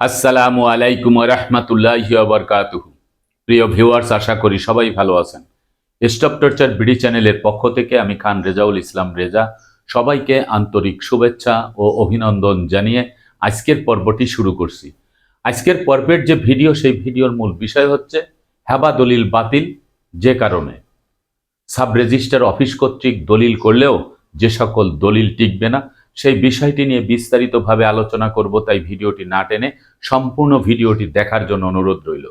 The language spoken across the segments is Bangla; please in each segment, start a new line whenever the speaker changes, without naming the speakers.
আসসালামু আলাইকুম রহমতুল্লাহ বরকাতুহু। প্রিয় ভিউয়ার্স, আশা করি সবাই ভালো আছেন। স্টপ টর্চার বিডি চ্যানেলের পক্ষ থেকে আমি খান রেজাউল ইসলাম রেজা। সবাইকে আন্তরিক শুভেচ্ছা ও অভিনন্দন জানিয়ে আজকের পর্বটি শুরু করছি। আজকের পর্বের যে ভিডিও, সেই ভিডিওর মূল বিষয় হচ্ছে হ্যাবা দলিল বাতিল যে কারণে। সাব রেজিস্টার অফিস কর্তৃক দলিল করলেও যে সকল দলিল টিকবে না সেই বিষয়টি নিয়ে বিস্তারিতভাবে আলোচনা করব, তাই ভিডিওটি না টেনে সম্পূর্ণ ভিডিওটি দেখার জন্য অনুরোধ রইল।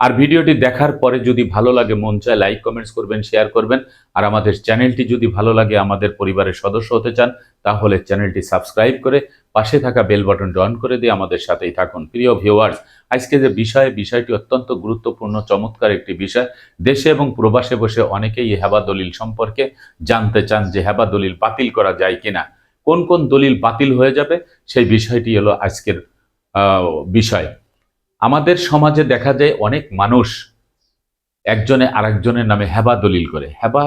আর ভিডিওটি দেখার পরে যদি ভালো লাগে, মন চায় লাইক, কমেন্টস করবেন, শেয়ার করবেন। আর আমাদের চ্যানেলটি যদি ভালো লাগে, আমাদের পরিবারের সদস্য হতে চান, তাহলে চ্যানেলটি সাবস্ক্রাইব করে পাশে থাকা বেল বাটনটি অন করে দিয়ে আমাদের সাথেই থাকুন। প্রিয় ভিউয়ার্স, আজকে যে বিষয়, বিষয়টি অত্যন্ত গুরুত্বপূর্ণ, চমৎকার একটি বিষয়। দেশে এবং প্রবাসে বসে অনেকেই হেবা দলিল সম্পর্কে জানতে চান যে হেবা দলিল বাতিল করা যায় কিনা। কোন কোন দলিল বাতিল হয়ে যাবে, সেই বিষয়টি হলো আজকের বিষয়। আমাদের সমাজে দেখা যায় অনেক মানুষ একজনে আরেকজনের নামে হেবা দলিল করে। হেবা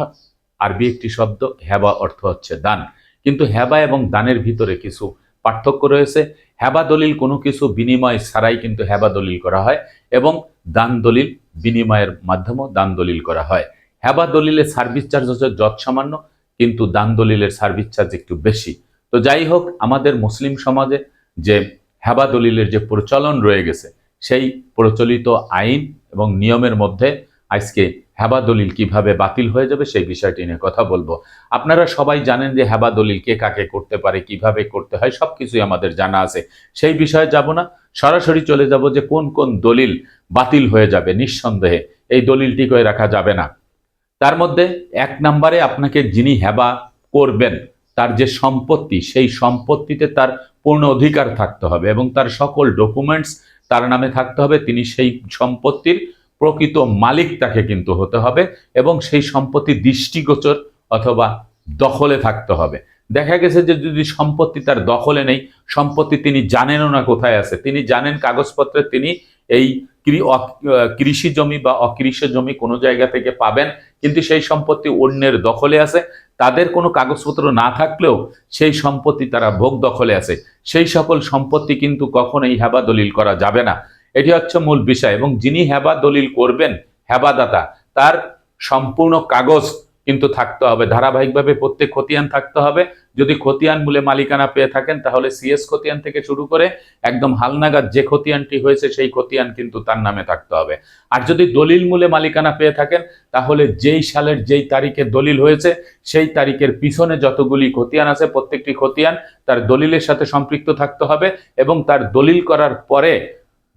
আরবি একটি শব্দ, হেবা অর্থ হচ্ছে দান। কিন্তু হেবা এবং দানের ভিতরে কিছু পার্থক্য রয়েছে। হেবা দলিল কোনো কিছু বিনিময় ছাড়াই কিন্তু হেবা দলিল করা হয় এবং দান দলিল বিনিময়ের মাধ্যমেও দান দলিল করা হয়। হেবা দলিলের সার্ভিস চার্জ হচ্ছে যৎ সামান্য কিন্তু দান দলিলের সার্ভিস চার্জ একটু বেশি। তো যাই হোক, আমাদের মুসলিম সমাজে যে হেবা দলিলের যে প্রচলন রয়ে গেছে, সেই প্রচলিত আইন এবং নিয়মের মধ্যে আজকে হেবা দলিল কীভাবে বাতিল হয়ে যাবে সেই বিষয়টি নিয়ে কথা বলব। আপনারা সবাই জানেন যে হেবা দলিল কে কাকে করতে পারে, কীভাবে করতে হয়, সবকিছুই আমাদের জানা আছে। সেই বিষয়ে যাব না, সরাসরি চলে যাব যে কোন কোন দলিল বাতিল হয়ে যাবে নিঃসন্দেহে। এই দলিলটি করে রাখা যাবে না। তার মধ্যে এক নম্বরে আপনাকে যিনি হেবা করবেন তার যে সম্পত্তি, সেই সম্পত্তিতে তার পূর্ণ অধিকার থাকতে হবে এবং তার সকল ডকুমেন্টস তার নামে থাকতে হবে। তিনি সেই সম্পত্তির প্রকৃত মালিক তাকে কিন্তু হতে হবে এবং সেই সম্পত্তি দৃষ্টিগোচর অথবা দখলে থাকতে হবে। দেখা গেছে যে যদি সম্পত্তি তার দখলে নেই, সম্পত্তি তিনি জানেনও না কোথায় আছে। তিনি জানেন কাগজপত্রে তিনি এই কৃষি জমি বা অকৃষি জমি কোনো জায়গা থেকে পাবেন, কিন্তু সেই সম্পত্তি অন্যের দখলে আছে। তাদের কোনো কাগজপত্র না থাকলেও সেই সম্পত্তি তারা ভোগ দখলে আছে। সেই সকল সম্পত্তি কিন্তু কখনোই হ্যাবা দলিল করা যাবে না। এটি হচ্ছে মূল বিষয় এবং যিনি হ্যাবা দলিল করবেন হ্যাবাদাতা তার সম্পূর্ণ কাগজ কিন্তু থাকতে হবে। ধারাবাহিকভাবে প্রত্যেক খতিয়ান থাকতে হবে। যদি খতিয়ান মূলে মালিকানা পেয়ে থাকেন, তাহলে সিএস খতিয়ান থেকে শুরু করে একদম হালনাগাদ যে খতিয়ানটি হয়েছে, সেই খতিয়ান কিন্তু তার নামে থাকতে হবে। আর যদি দলিল মূলে মালিকানা পেয়ে থাকেন, তাহলে যেই সালের যেই তারিখে দলিল হয়েছে, সেই তারিখের পিছনে যতগুলি খতিয়ান আছে, প্রত্যেকটি খতিয়ান তার দলিলের সাথে সম্পৃক্ত থাকতে হবে এবং তার দলিল করার পরে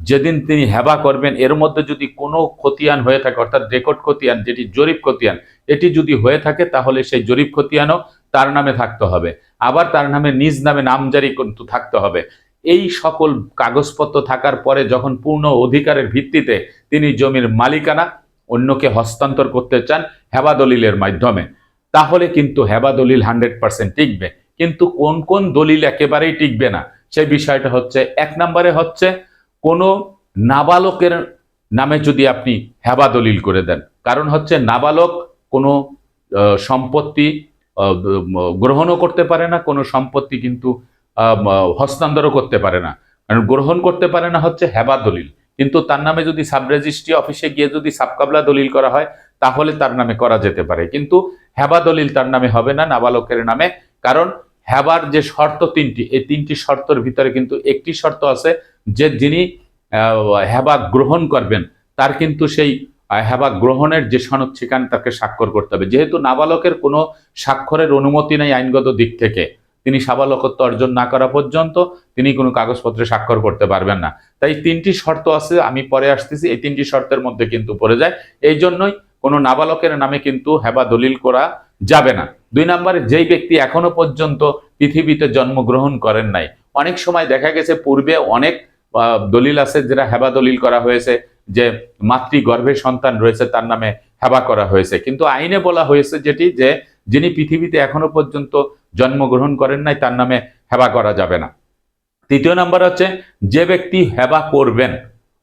যেদিন তিনি হেবা করবেন, এর মধ্যে যদি কোনো খতিয়ান হয়ে থাকে, অর্থাৎ রেকর্ড খতিয়ান যেটি জরিপ খতিয়ান এটি যদি হয়ে থাকে, তাহলে সেই জরিপ খতিয়ানও তার নামে থাকতে হবে। আবার তার নামে নিজ নামে নামজারি থাকতে হবে। এই সকল কাগজপত্র থাকার পরে যখন পূর্ণ অধিকারের ভিত্তিতে তিনি জমির মালিকানা, অন্যকে হস্তান্তর করতে চান হেবা দলিলের মাধ্যমে, তাহলে কিন্তু হেবা দলিল হান্ড্রেড পার্সেন্ট টিকবে। কিন্তু কোন কোন দলিল একেবারেই টিকবে না সেই বিষয়টা হচ্ছে, এক নম্বরে হচ্ছে কোনো নাবালকের নামে যদি আপনি হেবা দলিল করে দেন। কারণ হচ্ছে নাবালক কোনো সম্পত্তি গ্রহণও করতে পারে না, কোনো সম্পত্তি কিন্তু হস্তান্তরও করতে পারে না। কারণ গ্রহণ করতে পারে না হচ্ছে হেবা দলিল। কিন্তু তার নামে যদি সাব রেজিস্ট্রি অফিসে গিয়ে যদি সাবকাবলা দলিল করা হয়, তাহলে তার নামে করা যেতে পারে। কিন্তু হেবা দলিল তার নামে হবে না, নাবালকের নামে। কারণ হেবার যে শর্ত তিনটি, এই তিনটি শর্তের ভিতরে কিন্তু একটি শর্ত আছে যে যিনি হেবা গ্রহণ করবেন, তার কিন্তু সেই হেবা গ্রহণের যে সনদ সেখানে তাকে স্বাক্ষর করতে হবে। যেহেতু নাবালকের কোনো স্বাক্ষরের অনুমতি নেই আইনগত দিক থেকে, তিনি সাবালকত্ব অর্জন না করা পর্যন্ত তিনি কোনো কাগজপত্রে স্বাক্ষর করতে পারবেন না। তাই তিনটি শর্ত আছে, আমি পরে আসতেছি, এই তিনটি শর্তের মধ্যে কিন্তু পড়ে যায়। এই জন্যই কোনো নাবালকের নামে কিন্তু হেবা দলিল করা যাবে না। দুই নম্বরে, যেই ব্যক্তি এখনও পর্যন্ত পৃথিবীতে জন্মগ্রহণ করেন নাই, অনেক সময় দেখা গেছে পূর্বে অনেক দলিল আছে যেটা হেবা দলিল করা হয়েছে, যে মাতৃ গর্ভে সন্তান রয়েছে, তার নামে হেবা করা হয়েছে। কিন্তু আইনে বলা হয়েছে যেটি, যে যিনি পৃথিবীতে এখনও পর্যন্ত জন্মগ্রহণ করেন নাই, তার নামে হেবা করা যাবে না। তৃতীয় নাম্বার হচ্ছে, যে ব্যক্তি হেবা করবেন,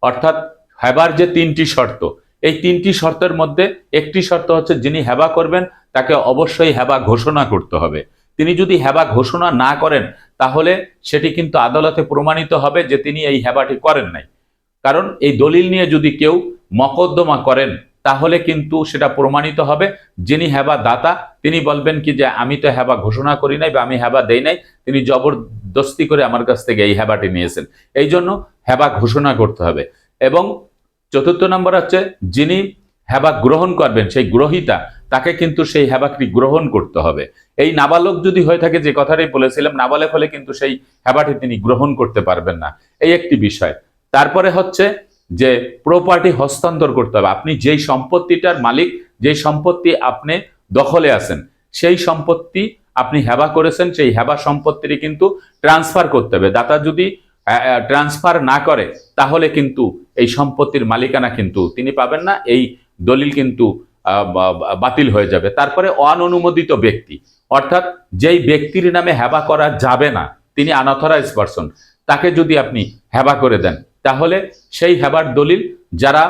অর্থাৎ হেবার যে তিনটি শর্ত, এই তিনটি শর্তের মধ্যে একটি শর্ত হচ্ছে, যিনি হেবা করবেন, তাকে অবশ্যই হেবা ঘোষণা করতে হবে। তিনি যদি হেবা ঘোষণা না করেন তাহলে সেটি কিন্তু আদালতে প্রমাণিত হবে যে তিনি এই হেবাটি করেন নাই। কারণ এই দলিল নিয়ে যদি কেউ মকদ্দমা করেন, তাহলে কিন্তু সেটা প্রমাণিত হবে। যিনি হেবা দাতা, তিনি বলবেন কি যে আমি তো হেবা ঘোষণা করি নাই বা আমি হেবা দেই নাই, তিনি জবরদস্তি করে আমার কাছ থেকে এই হেবাটি নিয়েছেন। এই জন্য হেবা ঘোষণা করতে হবে। এবং চতুর্থ নম্বর হচ্ছে, যিনি হেবা গ্রহণ করবেন, সেই গ্রহিতা তাকে কিন্তু সেই হেবাটি গ্রহণ করতে হবে। এই নাবালক যদি হয়ে থাকে, যে কথাটাই বলেছিলাম, নাবালক হলে কিন্তু সেই হেবাটি তিনি গ্রহণ করতে পারবেন না। এই একটি বিষয়। তারপরে হচ্ছে যে প্রপার্টি হস্তান্তর করতে হবে। আপনি যেই সম্পত্তিটার মালিক, যেই সম্পত্তি আপনি দখলে আছেন, সেই সম্পত্তি আপনি হেবা করেছেন, সেই হেবা সম্পত্তিটি কিন্তু ট্রান্সফার করতে হবে। দাতা যদি ট্রান্সফার না করে, তাহলে কিন্তু এই সম্পত্তির মালিকানা কিন্তু তিনি পাবেন না। এই দলিল কিন্তু বাতিল হয়ে যাবে। তারপরে অননুমোদিত ব্যক্তি। অর্থাৎ যেই ব্যক্তির নামে হেবা করা যাবে না, তিনি আনঅথরাইজ পারসন তাকে যদি আপনি হেবা করে দেন, তাহলে সেই হেবার দলিল যারা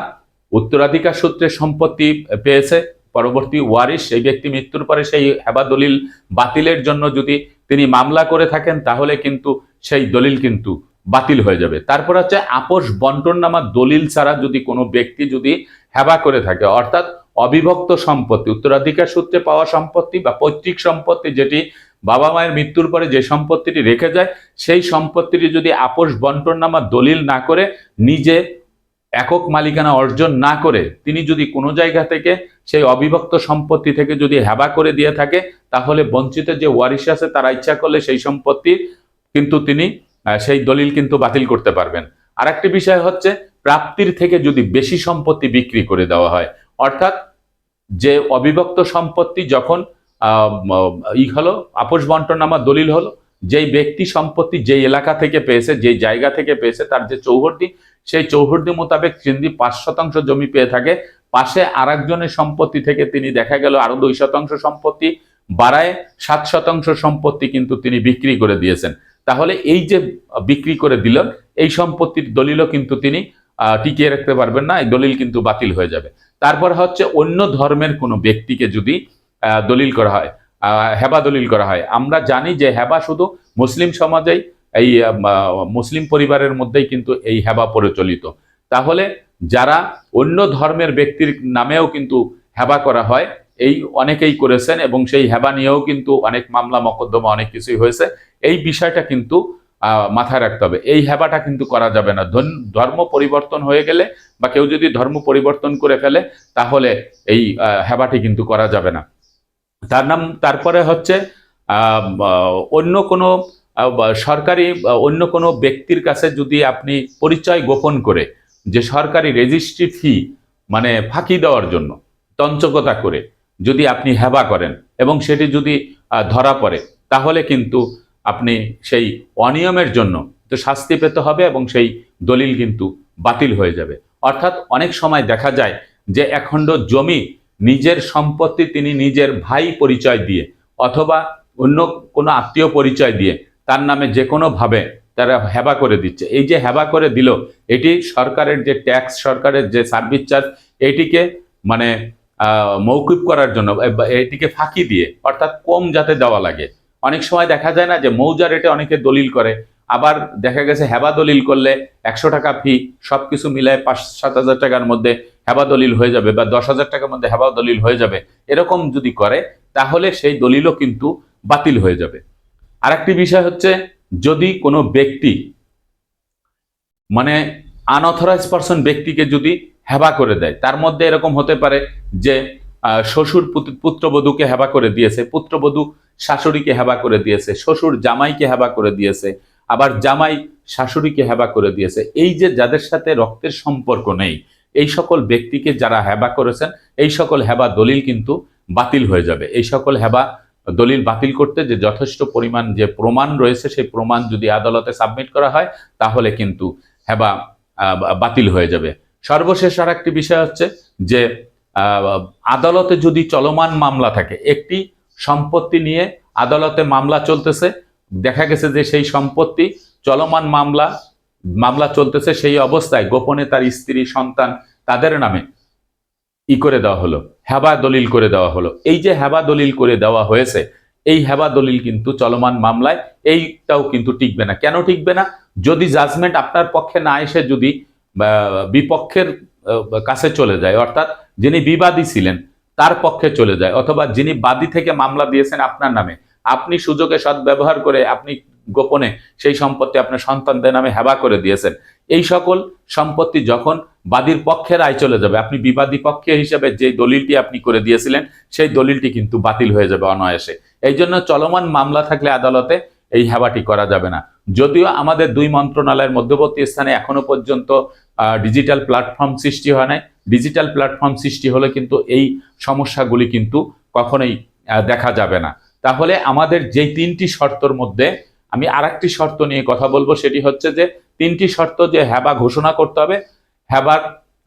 উত্তরাধিকার সূত্রে সম্পত্তি পেয়েছে, পরবর্তী ওয়ারিশ, সেই ব্যক্তি মৃত্যুর পরে সেই হেবা দলিল বাতিলের জন্য যদি তিনি মামলা করে থাকেন, তাহলে কিন্তু সেই দলিল কিন্তু বাতিল হয়ে যাবে। তারপর হচ্ছে আপোষ বন্টন নামা দলিল ছাড়া যদি কোনো ব্যক্তি যদি হেবা করে থাকে, অর্থাৎ অবিভক্ত সম্পত্তি, উত্তরাধিকার সূত্রে পাওয়া সম্পত্তি বা পৈতৃক সম্পত্তি যেটি বাবা মায়ের মৃত্যুর পরে যে সম্পত্তিটি রেখে যায়, সেই সম্পত্তিটি যদি আপোষ বন্টন নামা দলিল না করে, নিজে একক মালিকানা অর্জন না করে, তিনি যদি কোনো জায়গা থেকে সেই অবিভক্ত সম্পত্তি থেকে যদি হেবা করে দিয়ে থাকে, তাহলে বঞ্চিত যে ওয়ারিশ আছে তারা ইচ্ছা করলে সেই সম্পত্তি কিন্তু তিনি সেই দলিল কিন্তু বাতিল করতে পারবেন। আরেকটি বিষয় হচ্ছে, প্রাপ্তির থেকে যদি বেশি সম্পত্তি বিক্রি করে দেওয়া হয় অর্থাৎ যে অবিভক্ত সম্পত্তি যখন ই হলো, আপোষ বন্টন নামা দলিল হলো, যেই ব্যক্তি সম্পত্তি যেই এলাকা থেকে পেয়েছে, যেই জায়গা থেকে পেয়েছে, তার যে চৌহদ্দি, সেই চৌহদ্দি মোতাবেক যদি পাঁচ শতাংশ জমি পেয়ে থাকে। পাশে আরেকজনের সম্পত্তি থেকে তিনি দেখা গেল আরও দুই শতাংশ সম্পত্তি, বাড়ায় সাত শতাংশ সম্পত্তি কিন্তু তিনি বিক্রি করে দিয়েছেন। তাহলে এই যে বিক্রি করে দিল এই সম্পত্তির দলিলও কিন্তু তিনি টিকিয়ে রাখতে পারবেন না, এই দলিল কিন্তু বাতিল হয়ে যাবে। তারপর হচ্ছে অন্য ধর্মের কোনো ব্যক্তিকে যদি দলিল করা হয় হেবা দলিল করা হয়। আমরা জানি যে হেবা শুধু মুসলিম সমাজেই, এই মুসলিম পরিবারের মধ্যেই কিন্তু এই হেবা প্রচলিত। তাহলে যারা অন্য ধর্মের ব্যক্তির নামেও কিন্তু হেবা করা হয়, এই অনেকেই করেছেন এবং সেই হেবা নিয়েও কিন্তু অনেক মামলা, মকদ্দমা, অনেক কিছুই হয়েছে। এই বিষয়টা কিন্তু মাথায় রাখতে হবে। এই হেবাটা কিন্তু করা যাবে না। ধর্ম পরিবর্তন হয়ে গেলে বা কেউ যদি ধর্ম পরিবর্তন করে ফেলে, তাহলে এই হেবাটি কিন্তু করা যাবে না। তার নাম, তারপরে হচ্ছে অন্য কোনো সরকারি অন্য কোনো ব্যক্তির কাছে যদি আপনি পরিচয় গোপন করে, যে সরকারি রেজিস্ট্রি ফি মানে ফাঁকি দেওয়ার জন্য, তঞ্চকতা করে যদি আপনি হেবা করেন এবং সেটি যদি ধরা পড়ে, তাহলে কিন্তু আপনি সেই অনিয়মের জন্য তো শাস্তি পেতে হবে এবং সেই দলিল কিন্তু বাতিল হয়ে যাবে। অর্থাৎ অনেক সময় দেখা যায় যে এখণ্ড জমি নিজের সম্পত্তি তিনি নিজের ভাই পরিচয় দিয়ে অথবা অন্য কোনো আত্মীয় পরিচয় দিয়ে তার নামে যে কোনোভাবে তারা হেবা করে দিচ্ছে। এই যে হেবা করে দিল, এটি সরকারের যে ট্যাক্স, সরকারের যে সার্ভিস চার্জ, এটিকে মানে মৌকুব করার জন্য এটিকে ফাঁকি দিয়ে, অর্থাৎ কম যাতে দেওয়া লাগে। অনেক সময় দেখা যায় না যে মৌজা রেটে অনেকে দলিল করে। আবার দেখা গেছে হেবা দলিল করলে একশো টাকা ফি সব কিছু মিলায় পাঁচ, সাত হাজার টাকার মধ্যে হেবা দলিল হয়ে যাবে বা দশ হাজার টাকার মধ্যে হেবা দলিল হয়ে যাবে। এরকম যদি করে, তাহলে সেই দলিলও কিন্তু বাতিল হয়ে যাবে। আরেকটি বিষয় হচ্ছে, যদি কোনো ব্যক্তি মানে আনঅথরাইজ পারসন ব্যক্তিকে যদি হেবা করে দেয়, তার মধ্যে এরকম হতে পারে যে শ্বশুর পুত- পুত্রবধূকে হেবা করে দিয়েছে, পুত্রবধূ শাশুড়িকে হেবা করে দিয়েছে, শ্বশুর জামাইকে হেবা করে দিয়েছে, আবার জামাই শাশুড়িকে হেবা করে দিয়েছে। এই যে যাদের সাথে রক্তের সম্পর্ক নেই, এই সকল ব্যক্তিকে যারা হেবা করেছেন, এই সকল হেবা দলিল কিন্তু বাতিল হয়ে যাবে। এই সকল হেবা দলিল বাতিল করতে যে যথেষ্ট পরিমাণ যে প্রমাণ রয়েছে, সেই প্রমাণ যদি আদালতে সাবমিট করা হয়, তাহলে কিন্তু হেবা বাতিল হয়ে যাবে। সর্বশেষ আর একটি বিষয় হচ্ছে যে আদালতে যদি চলমান মামলা থাকে, একটি সম্পত্তি নিয়ে আদালতে মামলা চলতেছে, দেখা গেছে যে সেই সম্পত্তি চলমান মামলা মামলা চলতেছে সেই অবস্থায় গোপনে তার স্ত্রী, সন্তান তাদের নামে ই করে দেওয়া হলো, হেবা দলিল করে দেওয়া হলো। এই যে হেবা দলিল করে দেওয়া হয়েছে, এই হেবা দলিল কিন্তু চলমান মামলায় এইটাও কিন্তু টিকবে না। কেন টিকবে না? যদি জাজমেন্ট আপনার পক্ষে না এসে যদি বিপক্ষের কাছে চলে যায়। অর্থাৎ যিনি বিবাদী ছিলেন, তার পক্ষে চলে যায়। অথবা যিনি বাদী থেকে মামলা দিয়েছেন আপনার নামে, আপনি সুযোগে সদ্ব্যবহার করে আপনি গোপনে সেই সম্পত্তি আপনার সন্তানদের নামে হেবা করে দিয়েছেন। এই সকল সম্পত্তি যখন বাদীর পক্ষে রায় চলে যাবে, আপনি বিবাদী পক্ষে হিসেবে যে দলিলটি আপনি করে দিয়েছিলেন, সেই দলিলটি কিন্তু বাতিল হয়ে যাবে অনায়াসে। এই জন্য চলমান মামলা থাকলে আদালতে এই হেবাটি করা যাবে না। যদিও আমাদের দুই মন্ত্রণালয়ের মধ্যবর্তী স্থানে এখনও পর্যন্ত ডিজিটাল প্ল্যাটফর্ম সৃষ্টি হয় নাই। ডিজিটাল প্ল্যাটফর্ম সৃষ্টি হলে কিন্তু এই সমস্যাগুলি কিন্তু কখনোই দেখা যাবে না। তাহলে আমাদের যেই তিনটি শর্তর মধ্যে আমি আরেকটি শর্ত নিয়ে কথা বলব সেটি হচ্ছে যে তিনটি শর্ত যে হেবা ঘোষণা করতে হবে।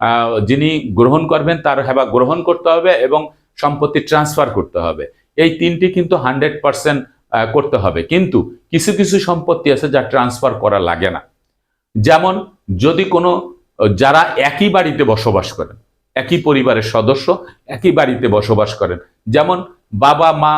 আহ, যিনি গ্রহণ করবেন তার হেবা গ্রহণ করতে হবে এবং সম্পত্তি ট্রান্সফার করতে হবে। এই তিনটি কিন্তু হান্ড্রেড পার্সেন্ট করতে হবে। কিন্তু কিছু কিছু সম্পত্তি আছে যা ট্রান্সফার করা লাগে না। যেমন যদি কোনো যারা একই বাড়িতে বসবাস করেন, একই পরিবারের সদস্য, একই বাড়িতে বসবাস করেন। যেমন বাবা, মা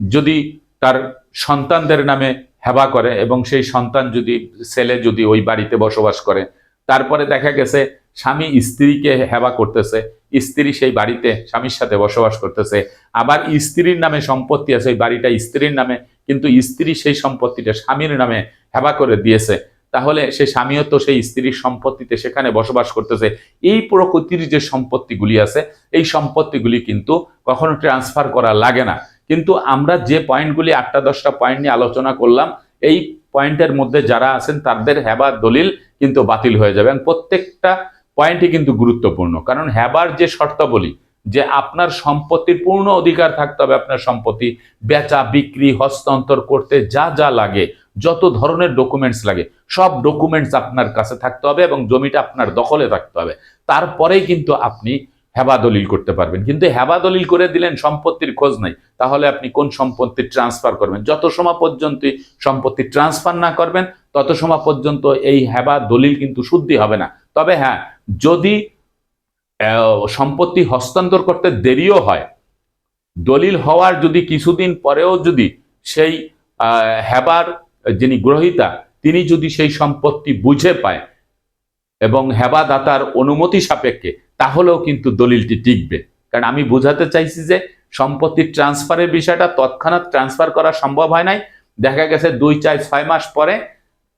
যদি তার সন্তানদের নামে হেবা করে এবং সেই সন্তান যদি, ছেলে যদি ওই বাড়িতে বসবাস করে, তারপরে দেখা গেছে স্বামী স্ত্রীকে হেবা করতেছে, স্ত্রী সেই বাড়িতে স্বামীর সাথে বসবাস করতেছে, আবার স্ত্রীর নামে সম্পত্তি আছে, ওই বাড়িটা স্ত্রীর নামে, কিন্তু স্ত্রী সেই সম্পত্তিটা স্বামীর নামে হেবা করে দিয়েছে। তাহলে সে স্বামীও তো সেই স্ত্রীর সম্পত্তিতে সেখানে বসবাস করতেছে। এই প্রকৃতির যে সম্পত্তিগুলি আছে, এই সম্পত্তিগুলি কিন্তু কখনো ট্রান্সফার করা লাগে না। কিন্তু আমরা যে পয়েন্টগুলি আটটা, দশটা পয়েন্ট নিয়ে আলোচনা করলাম, এই পয়েন্টের মধ্যে যারা আছেন, তাদের হেবার দলিল কিন্তু বাতিল হয়ে যাবে। এবং প্রত্যেকটা পয়েন্টই কিন্তু গুরুত্বপূর্ণ। কারণ হেবার যে শর্তাবলী, যে আপনার সম্পত্তির পূর্ণ অধিকার থাকতে হবে, আপনার সম্পত্তি বেচা, বিক্রি, হস্তান্তর করতে যা যা লাগে যত ধরনের ডকুমেন্টস লাগে, সব ডকুমেন্টস আপনার কাছে থাকতে হবে এবং জমিটা আপনার দখলে থাকতে হবে। তারপরেই কিন্তু আপনি হেবা দলিল করতে পারবেন। কিন্তু হেবা দলিল করে দিলেন, সম্পত্তির খোঁজ নাই। তাহলে আপনি কোন সম্পত্তি ট্রান্সফার করবেন? যত সময় পর্যন্ত সম্পত্তি ট্রান্সফার না করবেন, তত সময় পর্যন্ত এই হেবা দলিল কিন্তু শুদ্ধি হবে না। তবে হ্যাঁ যদি সম্পত্তি হস্তান্তর করতে দেরিও হয়, দলিল হওয়ার যদি কিছুদিন পরেও যদি সেই হেবার যিনি গ্রহিতা, তিনি যদি সেই সম্পত্তি বুঝে পায় এবং হেবাদাতার অনুমতি সাপেক্ষে, তাহলেও কিন্তু দলিলটি টিকবে। কারণ আমি বোঝাতে চাইছি যে সম্পত্তির ট্রান্সফারের বিষয়টা তৎক্ষণাৎ ট্রান্সফার করা সম্ভব হয় নাই। দেখা গেছে দুই চার ছয় মাস পরে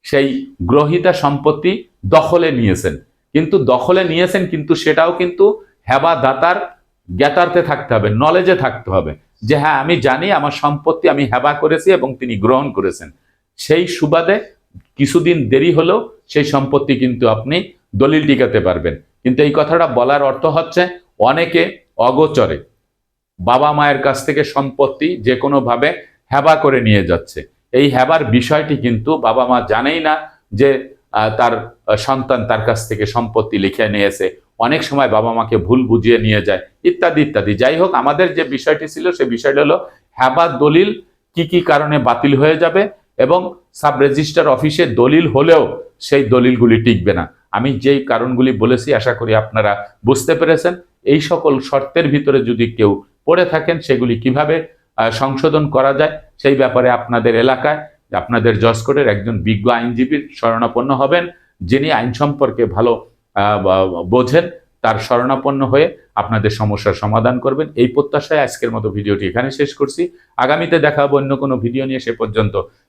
সেই গ্রহিতা সম্পত্তি দখলে নিয়েছেন। কিন্তু দখলে নিয়েছেন, কিন্তু সেটাও কিন্তু হেবাদাতার জ্ঞাতার্থে থাকতে হবে নলেজে থাকতে হবে যে হ্যাঁ আমি জানি আমার সম্পত্তি আমি হেবা করেছি এবং তিনি গ্রহণ করেছেন। সেই সুবাদে কিছুদিন দেরি হলেও সেই সম্পত্তি কিন্তু আপনি দলিল টিকাতে পারবেন। কিন্তু এই কথাটা বলার অর্থ হচ্ছে অনেকে অগোচরে বাবা মায়ের কাছ থেকে সম্পত্তি যে কোনোভাবে হেবা করে নিয়ে যাচ্ছে। এই হেবার বিষয়টি কিন্তু বাবা মা জানেই না যে তার সন্তান তার কাছ থেকে সম্পত্তি লিখে নিয়েছে। অনেক সময় বাবা মাকে ভুল বুঝিয়ে নিয়ে যায়, ইত্যাদি ইত্যাদি। যাই হোক, আমাদের যে বিষয়টি ছিল, সে বিষয়টি হলো হেবা দলিল কি কি কারণে বাতিল হয়ে যাবে এবং সাব রেজিস্টার অফিসে দলিল হলেও সেই দলিলগুলি টিকবে না। আমি যেই কারণগুলি বলেছি, আশা করি আপনারা বুঝতে পেরেছেন। এই সকল শর্তের ভিতরে যদি কেউ পড়ে থাকেন, সেগুলি কীভাবে সংশোধন করা যায়, সেই ব্যাপারে আপনাদের এলাকায়, আপনাদের জসকোটের একজন বিজ্ঞ আইনজীবীর শরণাপন্ন হবেন, যিনি আইন সম্পর্কে ভালো বোঝেন, তার শরণাপন্ন হয়ে আপনাদের সমস্যার সমাধান করবেন। এই প্রত্যাশায় আজকের মতো ভিডিওটি এখানে শেষ করছি। আগামীতে দেখা হবে অন্য কোনো ভিডিও নিয়ে। সে পর্যন্ত